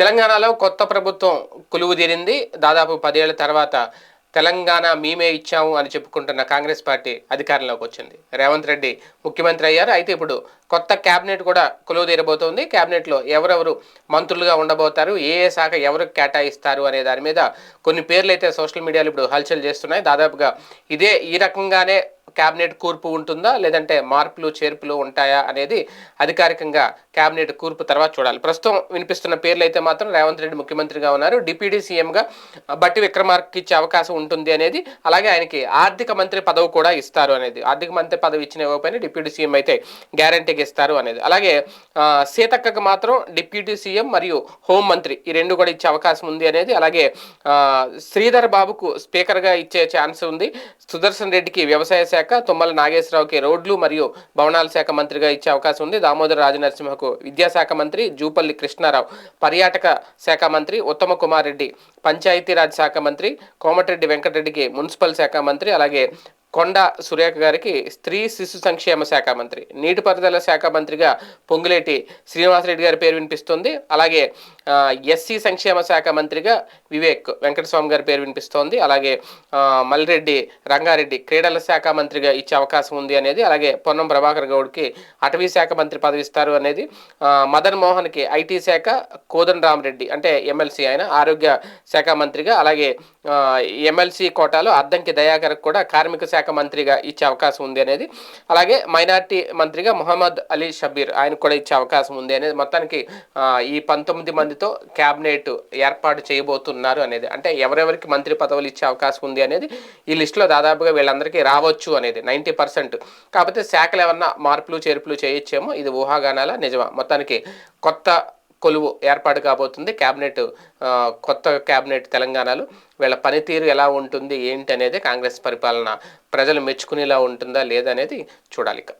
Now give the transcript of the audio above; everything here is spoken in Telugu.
తెలంగాణలో కొత్త ప్రభుత్వం కొలువు తీరింది. దాదాపు పదేళ్ళ తర్వాత తెలంగాణ మేమే ఇచ్చాము అని చెప్పుకుంటున్న కాంగ్రెస్ పార్టీ అధికారంలోకి వచ్చింది. రేవంత్ రెడ్డి ముఖ్యమంత్రి అయ్యారు. అయితే ఇప్పుడు కొత్త క్యాబినెట్ కూడా కొలువు తీరబోతోంది. క్యాబినెట్లో ఎవరెవరు మంత్రులుగా ఉండబోతారు? ఏ ఏ శాఖ ఎవరికి కేటాయిస్తారు అనే దాని మీద కొన్ని పేర్లు అయితే సోషల్ మీడియాలో ఇప్పుడు హల్చల్ చేస్తున్నాయి. దాదాపుగా ఇదే ఈ రకంగానే క్యాబినెట్ కూర్పు ఉంటుందా? లేదంటే మార్పులు చేర్పులు ఉంటాయా అనేది అధికారికంగా క్యాబినెట్ కూర్పు తర్వాత చూడాలి. ప్రస్తుతం వినిపిస్తున్న పేర్లు అయితే మాత్రం రేవంత్ రెడ్డి ముఖ్యమంత్రిగా ఉన్నారు. డిప్యూటీ సీఎంగా బట్టి విక్రమార్కి ఇచ్చే అవకాశం ఉంటుంది అనేది అలాగే ఆయనకి ఆర్థిక మంత్రి పదవి కూడా ఇస్తారు అనేది. ఆర్థిక మంత్రి పదవి ఇచ్చిన ఇవ్వకపోయినా డిప్యూటీ సీఎం అయితే గ్యారంటీకి ఇస్తారు అనేది. అలాగే సీతక్కకు మాత్రం డిప్యూటీ సీఎం మరియు హోం మంత్రి ఈ రెండు కూడా ఇచ్చే అవకాశం ఉంది అనేది అలాగే శ్రీధర్ బాబుకు స్పీకర్గా ఇచ్చే ఛాన్స్ ఉంది. సుదర్శన్ రెడ్డికి వ్యవసాయ శాఖ తుమ్మల నాగేశ్వరరావుకి రోడ్లు మరియు భవనాల శాఖ మంత్రిగా ఇచ్చే అవకాశం ఉంది. దామోదర రాజనరసింహకు విద్యాశాఖ మంత్రి జూపల్లి కృష్ణారావు పర్యాటక శాఖ మంత్రి ఉత్తమ కుమార్ రెడ్డి పంచాయతీరాజ్ శాఖ మంత్రి కోమటిరెడ్డి వెంకటరెడ్డికి మున్సిపల్ శాఖ మంత్రి అలాగే కొండ సురేఖ గారికి స్త్రీ శిశు సంక్షేమ శాఖ మంత్రి. నీటిపారుదల శాఖ మంత్రిగా పొంగులేటి శ్రీనివాసరెడ్డి గారి పేరు వినిపిస్తుంది. అలాగే ఎస్సీ సంక్షేమ శాఖ మంత్రిగా వివేక్ వెంకటస్వామి గారి పేరు వినిపిస్తోంది. అలాగే మల్లిరెడ్డి రంగారెడ్డి క్రీడల శాఖ మంత్రిగా ఇచ్చే అవకాశం ఉంది అనేది అలాగే పొన్నం ప్రభాకర్ గౌడ్కి అటవీ శాఖ మంత్రి పదవి ఇస్తారు అనేది మదన్ మోహన్కి ఐటీ శాఖ కోదన్ రామరెడ్డి అంటే ఎమ్మెల్సీ ఆయన ఆరోగ్య శాఖ మంత్రిగా అలాగే ఎమ్మెల్సీ కోటాలో అద్దంకి దయాకర్ కూడా కార్మిక శాఖ మంత్రిగా ఇచ్చే అవకాశం ఉంది అనేది అలాగే మైనార్టీ మంత్రిగా మొహమ్మద్ అలీ షబీర్ ఆయన కూడా ఇచ్చే అవకాశం ఉంది అనేది మొత్తానికి ఈ పంతొమ్మిది మంది మందితో క్యాబినెట్ ఏర్పాటు చేయబోతున్నారు అనేది. అంటే ఎవరెవరికి మంత్రి పదవులు ఇచ్చే అవకాశం ఉంది అనేది ఈ లిస్టులో దాదాపుగా వీళ్ళందరికీ రావచ్చు అనేది నైంటీ పర్సెంట్. కాకపోతే శాఖలు ఏమన్నా మార్పులు చేర్పులు చేయొచ్చేమో ఇది ఊహాగానాల? నిజమా? మొత్తానికి కొత్త కొలువు ఏర్పాటు కాబోతుంది. క్యాబినెట్ కొత్త క్యాబినెట్ తెలంగాణలో. వీళ్ళ పనితీరు ఎలా ఉంటుంది ఏంటి అనేది కాంగ్రెస్ పరిపాలన ప్రజలు మెచ్చుకునేలా ఉంటుందా లేదనేది చూడాలి ఇక